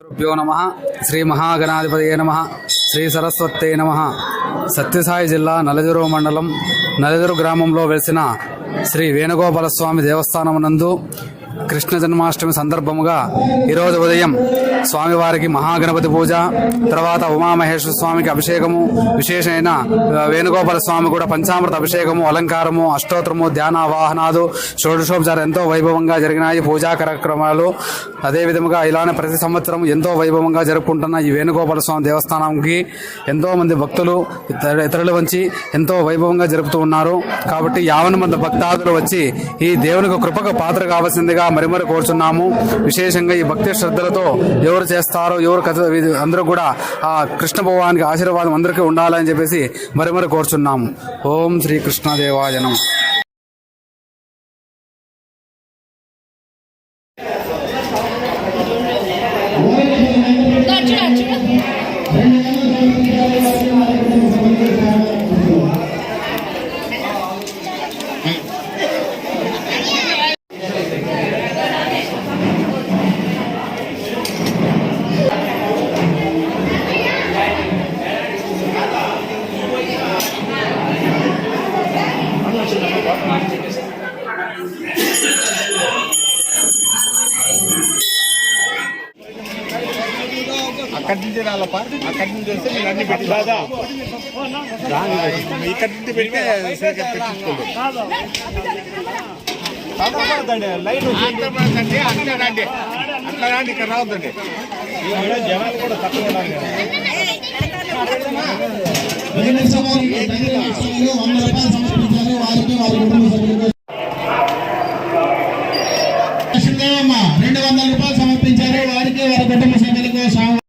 గురుభ్యో నమ శ్రీ మహాగణాధిపతయ నమ శ్రీ సరస్వతే నమ సత్యసాయి జిల్లా నలజరు మండలం నలజరు గ్రామంలో వెలిసిన శ్రీ వేణుగోపాల స్వామి దేవస్థానం నందు కృష్ణ జన్మాష్టమి సందర్భముగా ఈరోజు ఉదయం స్వామివారికి మహాగణపతి పూజ తర్వాత ఉమామహేశ్వర స్వామికి అభిషేకము విశేషమైన వేణుగోపాల స్వామి కూడా పంచామృత అభిషేకము అలంకారము అష్టోత్తరము ధ్యాన వాహనాలు షోడశోపచారం ఎంతో వైభవంగా జరిగినాయి. పూజా కార్యక్రమాలు అదేవిధముగా ఇలానే ప్రతి సంవత్సరం ఎంతో వైభవంగా జరుపుకుంటున్న ఈ వేణుగోపాల స్వామి దేవస్థానంకి ఎంతో మంది భక్తులు ఇతర- ఇతరులు వచ్చి ఎంతో వైభవంగా జరుపుతూ ఉన్నారు. కాబట్టి యావన మంది భక్తాదులు వచ్చి ఈ దేవునికి కృపకు పాత్ర కావాల్సిందిగా మరి మరిమరి కోరుచున్నాము. విశేషంగా ఈ భక్తి శ్రద్ధలతో ఎవరు చేస్తారో ఎవరు కథ అందరూ కూడా ఆ కృష్ణ భగవానికి ఆశీర్వాదం అందరికీ ఉండాలని చెప్పేసి మరి కోరుచున్నాము. ఓం శ్రీ కృష్ణదేవాయనం చూడ అక్కడి నుంచి రాలప్ప అక్కడి నుంచి వస్తే మీరు అన్ని పెట్టి దాదా ఇక్కడి నుంచి పెడితే పెట్టించుకోండి లైన్ అండి అట్లా రండి అట్లా రండి ఇక్కడ రావద్దండి జనాలు కూడా తక్కువ ఉండాలి కదా. వెంకటేశ్వర గారు వంద రూపాయలు సమర్పించారు వారికి వారి కుటుంబ సభ్యులకు